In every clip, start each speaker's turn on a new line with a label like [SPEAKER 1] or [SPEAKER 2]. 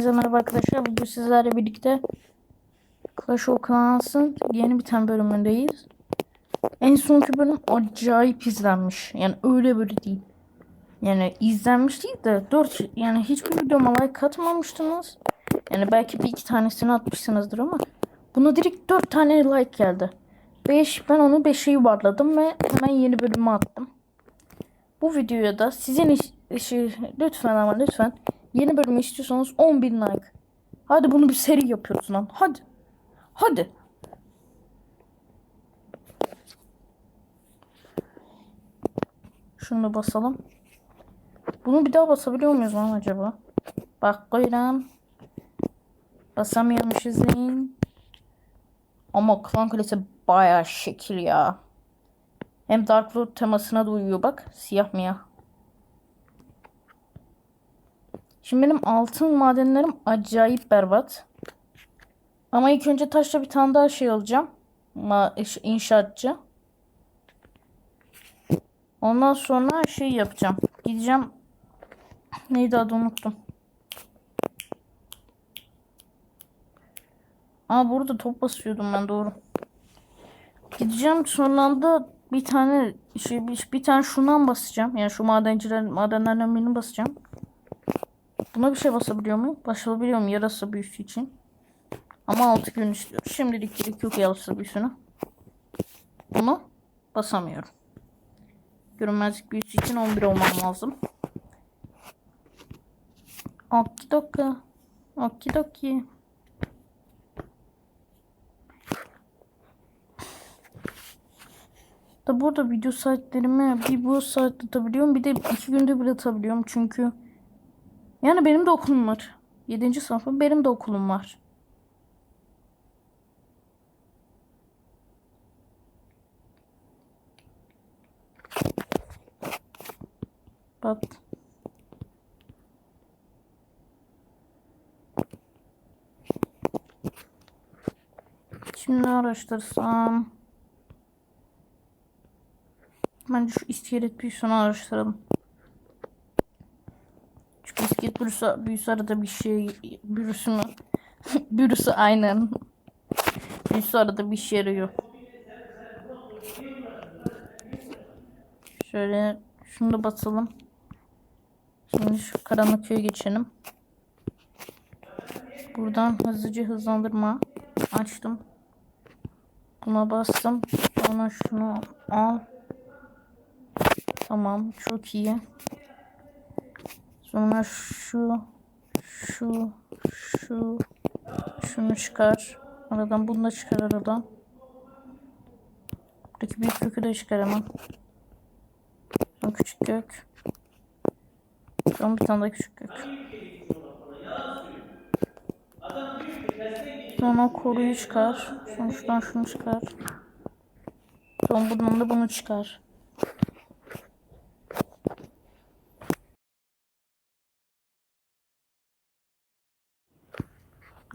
[SPEAKER 1] Herkese merhaba arkadaşlar. Bugün sizlerle birlikte Clash of Clans'ın yeni bir tane bölümündeyiz. En sonki bölüm acayip izlenmiş. Yani öyle böyle değil. Yani izlenmiş değil de 4 yani hiçbir videoma like atmamıştınız. Yani belki bir iki tanesini atmışsınızdır ama buna direkt 4 tane like geldi. 5 ben onu 5'e yuvarladım ve hemen yeni bölümü attım. Bu videoya da sizin iş, işi lütfen ama lütfen yeni bölümü istiyorsanız 10.000 like. Hadi bunu bir seri yapıyoruz lan. Hadi. Hadi. Şunu da basalım. Bunu bir daha basabiliyor muyuz lan acaba? Bak koyalım. Basamıyormuşuz lan. Ama klan kalesi bayağı şekil ya. Hem Dark Lord temasına da uyuyor bak. Siyah miyah. Şimdi benim altın madenlerim acayip berbat. Ama ilk önce taşla bir tane daha şey alacağım. Ma inşaatçı. Ondan sonra şey yapacağım. Gideceğim. Neydi adı unuttum. Aa burada top basıyordum ben doğru. Gideceğim sonra da bir tane şey bir, bir tane şundan basacağım. Yani şu madenciler madenlerden birini basacağım. Buna bir şey basabiliyor muyum? Basabiliyor muyum yarasa büyüsü için? Ama 6 gün istiyor. Şimdilik gerek yok yarasa büyüsüne. Bunu basamıyorum. Görünmezlik büyüsü için 11 olmam lazım. Okidoki. Okidoki. Da burada video saatlerimi bir bu saatte atabiliyorum bir de iki günde bir atabiliyorum çünkü yani benim de okulum var. 7. sınıfım benim de okulum var. Bak. Şimdi araştırsam. Bence şu iskelet büyüsünü araştıralım. Büyüsü, büyüsü arada bir şey büyüsü mü? büyüsü aynen. Büyüsü arada bir işe yarıyor. Şöyle şunu da basalım. Şimdi şu karanlık köye geçelim. Buradan hızlıca hızlandırma açtım. Buna bastım. Sonra şunu al. Tamam çok iyi. Sonra şu şu şu şunu çıkar. Aradan bunu da çıkar aradan. Buradaki büyük kökü de çıkar hemen. Sonra küçük kök. Sonra bir tane daha küçük kök. Sonra koruyu çıkar. Sonra şuradan şunu çıkar. Sonra bundan da bunu çıkar.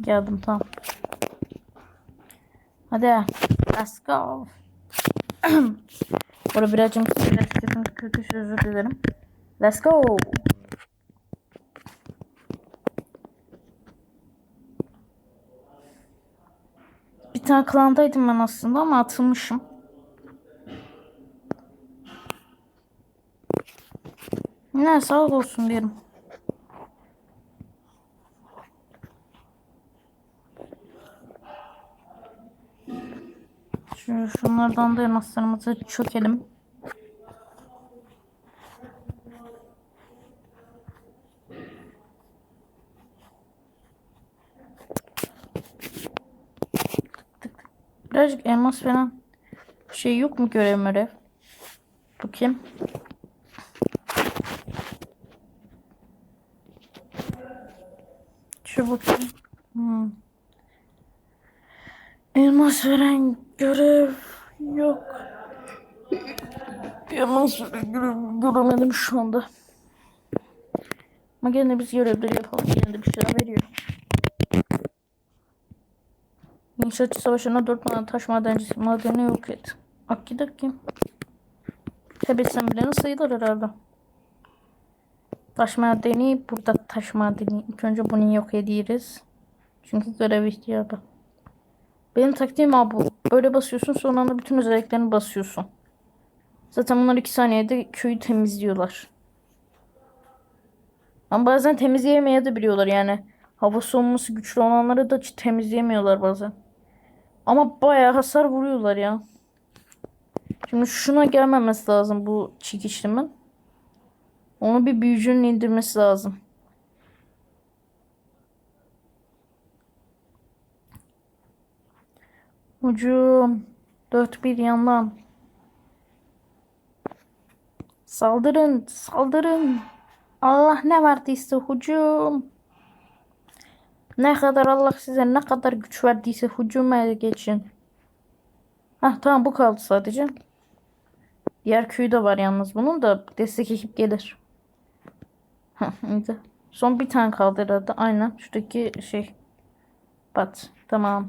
[SPEAKER 1] Geldim tamam. Hadi. Let's go. Burada birazcık birazcık kötü özür dilerim. Let's go. Bir tane klandaydım ben aslında ama atılmışım. Ne sağlık olsun diyelim. Şu, şunlardan da elmaslarımızı çökelim. Birazcık elmas falan şey yok mu görev mörev? Bakayım. Şu bakayım. Hmm. Elmas veren görev yok. Elmas veren görev göremedim şu anda. Ama gene biz görevleri yapalım. Gene de bir şeyler veriyor. İnşaatçı savaşına dört maden taş madencisi madeni yok et. Akki kim? Kaybetsem bile sayılır herhalde. Taş madeni burada taş madeni. İlk önce bunu yok ederiz. Çünkü görev ihtiyacı. Benim taktiğim abi. Böyle basıyorsun sonra da bütün özelliklerini basıyorsun. Zaten bunlar 2 saniyede köyü temizliyorlar. Ama bazen temizleyemeye de biliyorlar yani. Hava soğuması güçlü olanları da temizleyemiyorlar bazen. Ama bayağı hasar vuruyorlar ya. Şimdi şuna gelmemesi lazım bu çekişimin. Onu bir büyücünün indirmesi lazım. Hücum. Dört bir yandan. Saldırın, saldırın. Allah ne verdiyse hücum. Ne kadar Allah size ne kadar güç verdiyse hücuma geçin. Hah tamam bu kaldı sadece. Diğer köy de var yalnız bunun da destek ekip gelir. Son bir tane kaldı herhalde. Aynen şuradaki şey. Bat. Tamam.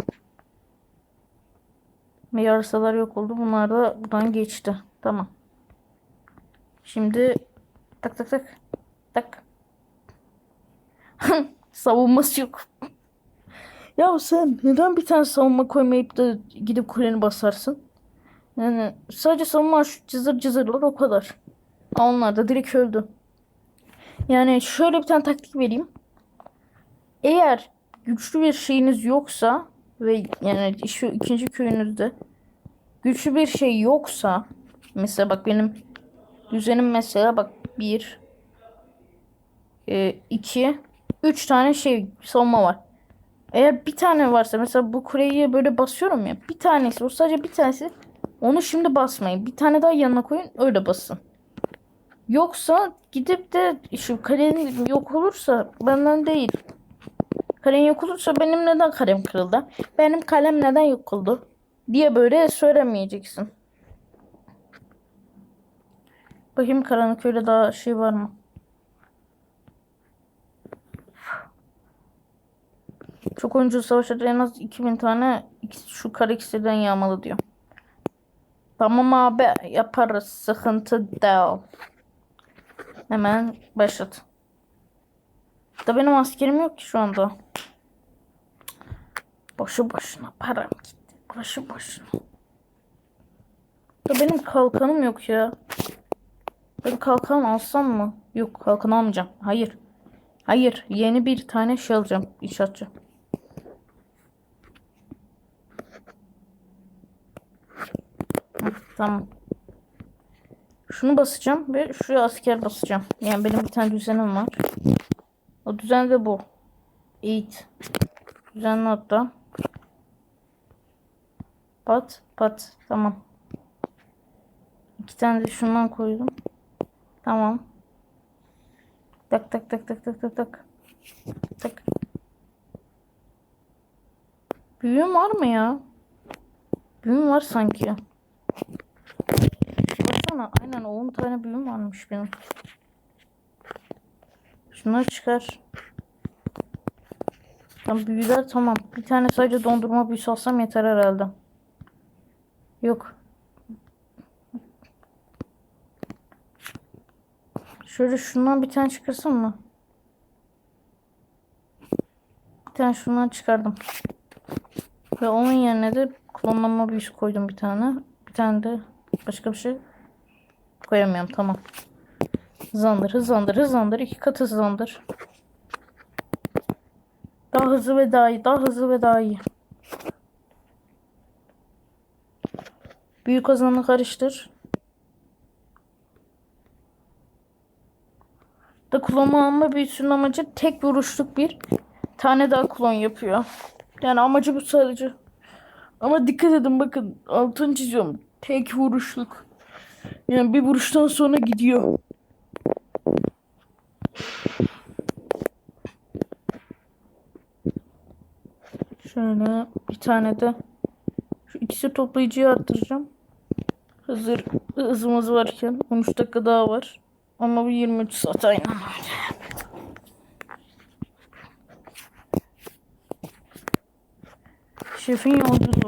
[SPEAKER 1] Ve yarısalar yok oldu. Bunlar da buradan geçti. Tamam. Şimdi tak tak tak. Tak. Savunması yok. ya sen neden bir tane savunma koymayıp da gidip kuleni basarsın? Yani sadece savunma şu cızır cızırlar o kadar. Onlar da direkt öldü. Yani şöyle bir tane taktik vereyim. Eğer güçlü bir şeyiniz yoksa ve yani şu ikinci köyünüzde güçlü bir şey yoksa mesela bak benim düzenim mesela bak bir e, iki üç tane şey savunma var. Eğer bir tane varsa mesela bu kuleyi böyle basıyorum ya bir tanesi o sadece bir tanesi onu şimdi basmayın. Bir tane daha yanına koyun öyle basın. Yoksa gidip de şu kalenin yok olursa benden değil. Kalem yok olursa benim neden kalem kırıldı? Benim kalem neden yok oldu? Diye böyle söylemeyeceksin. Bakayım karanlık öyle daha şey var mı? Çok oyuncu savaşlarda en az 2000 tane şu kara iksirden yağmalı diyor. Tamam abi yaparız. Sıkıntı değil. Hemen başlat. Da benim askerim yok ki şu anda. Boşu boşuna param gitti. Boşu boşuna. Da benim kalkanım yok ya. Ben kalkan alsam mı? Yok kalkan almayacağım. Hayır. Hayır. Yeni bir tane şey alacağım. İnşaatçı. Hı, tamam. Şunu basacağım ve şuraya asker basacağım. Yani benim bir tane düzenim var. O düzen de bu. Eğit. Düzenli hatta. Pat pat. Tamam. İki tane de şundan koydum. Tamam. Tak tak tak tak tak tak tak. Tak. Büyüğüm var mı ya? Büyüğüm var sanki. Baksana aynen 10 tane büyüğüm varmış benim. Şunları çıkar. Tam büyüler tamam. Bir tane sadece dondurma büyüsü alsam yeter herhalde. Yok. Şöyle şundan bir tane çıkarsam mı? Bir tane şundan çıkardım. Ve onun yerine de klonlama büyüsü koydum bir tane. Bir tane de başka bir şey koyamıyorum. Tamam. Hızlandır, hızlandır, hızlandır. İki kat hızlandır. Daha hızlı ve daha iyi. Daha hızlı ve daha iyi. Büyük kazanı karıştır. Da klon alma büyüsünün amacı tek vuruşluk bir tane daha klon yapıyor. Yani amacı bu sadece. Ama dikkat edin bakın altını çiziyorum. Tek vuruşluk. Yani bir vuruştan sonra gidiyor. Şöyle bir tane de şu ikisi toplayıcıyı arttıracağım. Hazır hızımız varken 13 dakika daha var. Ama bu 23 saat aynen öyle. Şefin yolculuğu.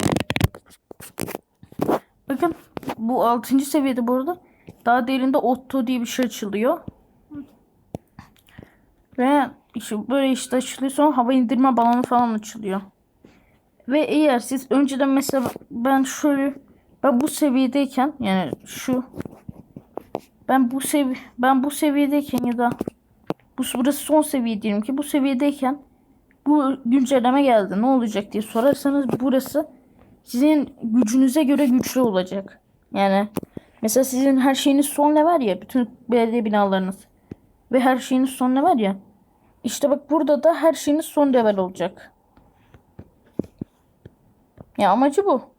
[SPEAKER 1] Bakın bu 6. seviyede bu arada daha derinde Otto diye bir şey açılıyor. Ve işte böyle işte açılıyor sonra hava indirme balonu falan açılıyor. Ve eğer siz önceden mesela ben şöyle ben bu seviyedeyken yani şu ben bu sevi ben bu seviyedeyken ya da bu burası son seviye diyelim ki bu seviyedeyken bu güncelleme geldi ne olacak diye sorarsanız burası sizin gücünüze göre güçlü olacak. Yani mesela sizin her şeyiniz son level ya bütün belediye binalarınız ve her şeyiniz son level ya. İşte bak burada da her şeyiniz son level olacak. Ya amacı bu.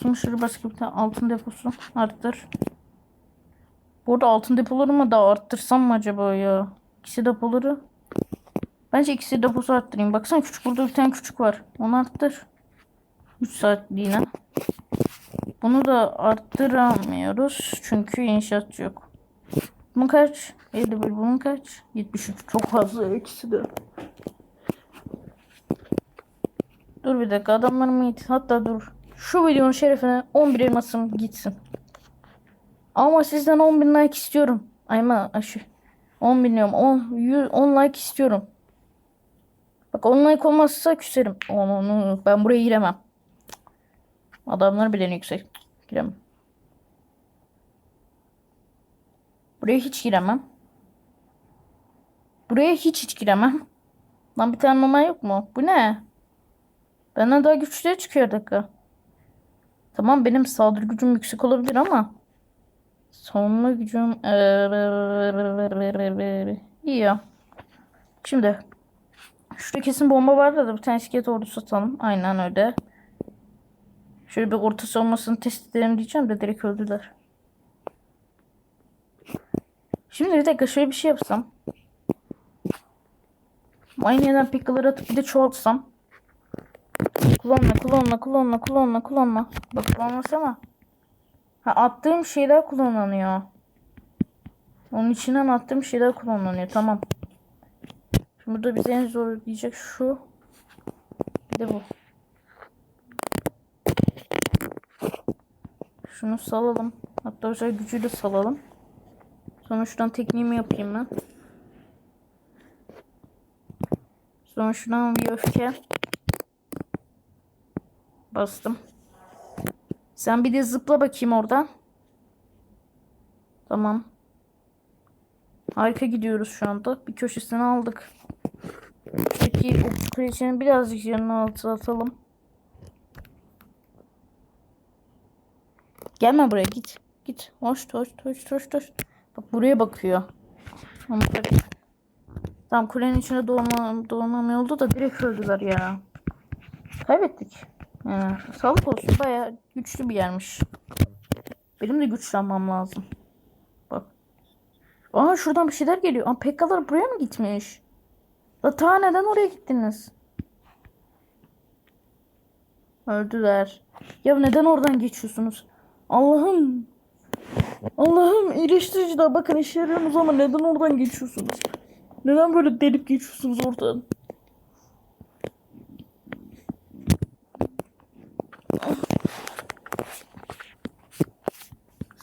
[SPEAKER 1] Şurada başka bir altın deposu arttır. Bu arada altın depolarımı da arttırsam mı acaba ya? İkisi depoları. Bence ikisi deposu arttırayım. Baksana küçük burada bir tane küçük var. Onu arttır. 3 saatliğine. Bunu da arttıramıyoruz. Çünkü inşaatçı yok. Bunun kaç? 51. Bunun kaç? 73. Çok fazla ikisi de. Dur bir dakika adamlarım git. Hatta dur. Şu videonun şerefine 11 elmasım gitsin. Ama sizden 10 bin like istiyorum. Ayma aşı. 10 bin diyorum. 10, 100, 10 like istiyorum. Bak 10 like olmazsa küserim. Onu, onu, ben buraya giremem. Adamlar bile yüksek. Giremem. Buraya hiç giremem. Buraya hiç hiç giremem. Lan bir tane mama yok mu? Bu ne? Benden daha güçlüye çıkıyor dakika. Tamam benim saldırı gücüm yüksek olabilir ama savunma gücüm iyi ya. Şimdi şurada kesin bomba vardı da bir tane iskelet ordusu satalım. Aynen öyle. Şöyle bir orta savunmasını test edelim diyeceğim de direkt öldüler. Şimdi bir dakika şöyle bir şey yapsam. Aynı yerden pikaları atıp bir de çoğaltsam. Kullanma, kullanma, kullanma, kullanma, kullanma. Bak kullanmasana. Ha, attığım şeyler kullanılıyor. Onun içinden attığım şeyler kullanılıyor. Tamam. Şimdi burada bize en zor diyecek şu. Bir de bu. Şunu salalım. Hatta özel gücü de salalım. Sonra şuradan tekniğimi yapayım ben. Sonra şuradan bir öfke. Bastım. Sen bir de zıpla bakayım oradan. Tamam. Harika gidiyoruz şu anda. Bir köşesini aldık. Peki o kraliçenin birazcık yanına atalım. Gelme buraya git. Git. Hoş hoş hoş hoş hoş. Bak buraya bakıyor. Ama tabii. Tamam kulenin içine doğma, doğmam oldu da direkt öldüler ya. Kaybettik. Sağlık olsun baya güçlü bir yermiş. Benim de güçlenmem lazım. Bak. Aa şuradan bir şeyler geliyor. Aa Pekkalar buraya mı gitmiş? La ta neden oraya gittiniz? Öldüler. Ya neden oradan geçiyorsunuz? Allah'ım. Allah'ım iyileştirici de bakın işe yarıyorsunuz ama neden oradan geçiyorsunuz? Neden böyle delip geçiyorsunuz oradan?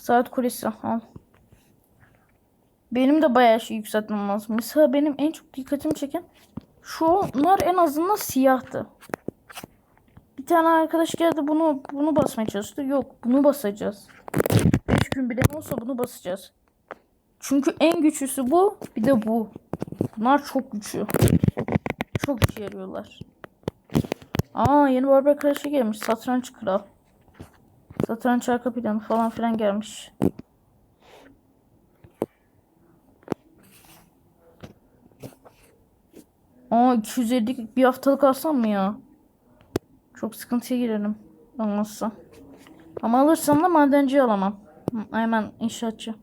[SPEAKER 1] Saat kulesi al. Benim de bayağı şey yükseltmem lazım. Mesela benim en çok dikkatimi çeken şunlar en azından siyahtı. Bir tane arkadaş geldi bunu bunu basmaya çalıştı. Yok bunu basacağız. 5 gün bile olsa bunu basacağız. Çünkü en güçlüsü bu. Bir de bu. Bunlar çok güçlü. Çok işe yarıyorlar. Aa yeni barbar arkadaşı gelmiş. Satranç kral. Satranç arka planı falan filan gelmiş. Aa 250 bir haftalık alsam mı ya? Çok sıkıntıya girerim. Olmazsa. Ama alırsam da madenci alamam. Hemen inşaatçı.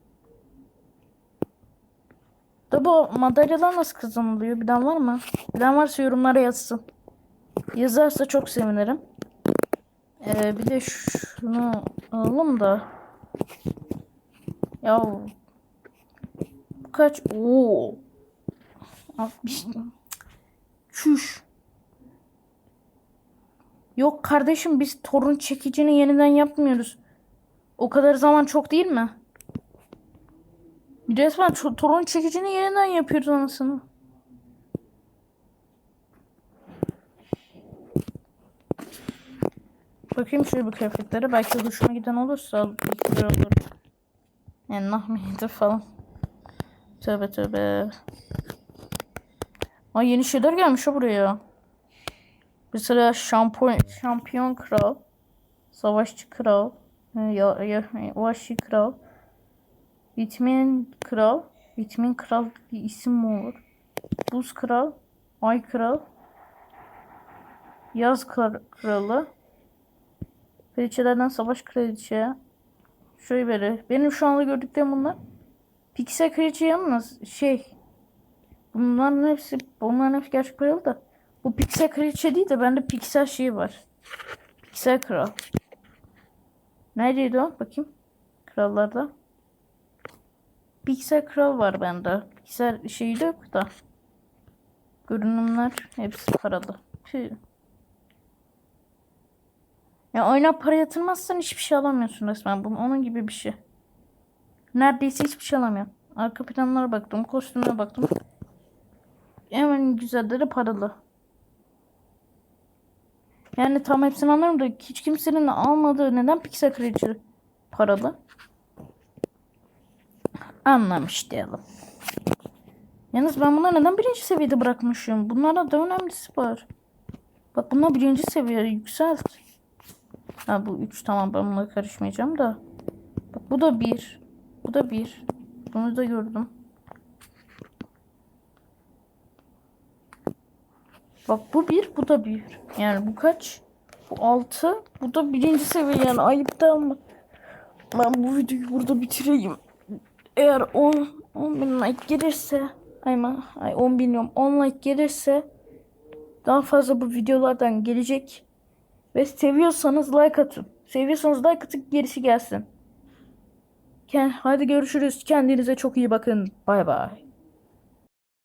[SPEAKER 1] Da bu madalyalar nasıl kazanılıyor? Bilen var mı? Bilen varsa yorumlara yazsın. Yazarsa çok sevinirim. Ee, bir de şunu alalım da. Ya kaç? Oo. 60. Çüş. Yok kardeşim biz torun çekicini yeniden yapmıyoruz. O kadar zaman çok değil mi? Resmen torun çekicini yeniden yapıyoruz anasını. Bakayım şöyle bir kıyafetlere. Belki hoşuma giden olursa güzel olur. Yani nahmiyedir falan. Tövbe tövbe. Ay yeni şeyler gelmiş ha buraya. Mesela şampiyon, şampiyon kral. Savaşçı kral. Ya, ya, vahşi kral. Vitamin kral. Vitamin kral bir isim mi olur? Buz kral. Ay kral. Yaz kral, kralı. Kraliçelerden savaş kraliçe. Şöyle böyle. Benim şu anda gördüklerim bunlar. Pixel kraliçe yalnız şey. Bunların hepsi bunların hepsi gerçek paralı da. Bu Pixel kraliçe değil de bende Pixel şeyi var. Pixel kral. Neredeydi o? Bakayım. Krallarda. Pixel kral var bende. Pixel şeyi de yok da. Görünümler hepsi paralı. Tüh. Ya oyuna para yatırmazsan hiçbir şey alamıyorsun resmen. Bunun onun gibi bir şey. Neredeyse hiçbir şey alamıyorum. Arka planlara baktım, kostümüne baktım. Hemen güzelleri paralı. Yani tam hepsini anlarım da hiç kimsenin almadığı neden Pixel Creature paralı? Anlamış diyelim. Yalnız ben bunları neden birinci seviyede bırakmışım? Bunlardan da önemlisi var. Bak bunlar birinci seviye yükselt. Ha bu 3 tamam ben bununla karışmayacağım da. Bak bu da 1. Bu da 1. Bunu da gördüm. Bak bu 1 bu da 1. Yani bu kaç? Bu 6. Bu da birinci seviye yani ayıp da ama. Ben bu videoyu burada bitireyim. Eğer 10 10 bin like gelirse ay, ay 10 bin diyorum 10 like gelirse daha fazla bu videolardan gelecek. Ve seviyorsanız like atın. Seviyorsanız like atın gerisi gelsin. Hadi görüşürüz. Kendinize çok iyi bakın. Bay bay.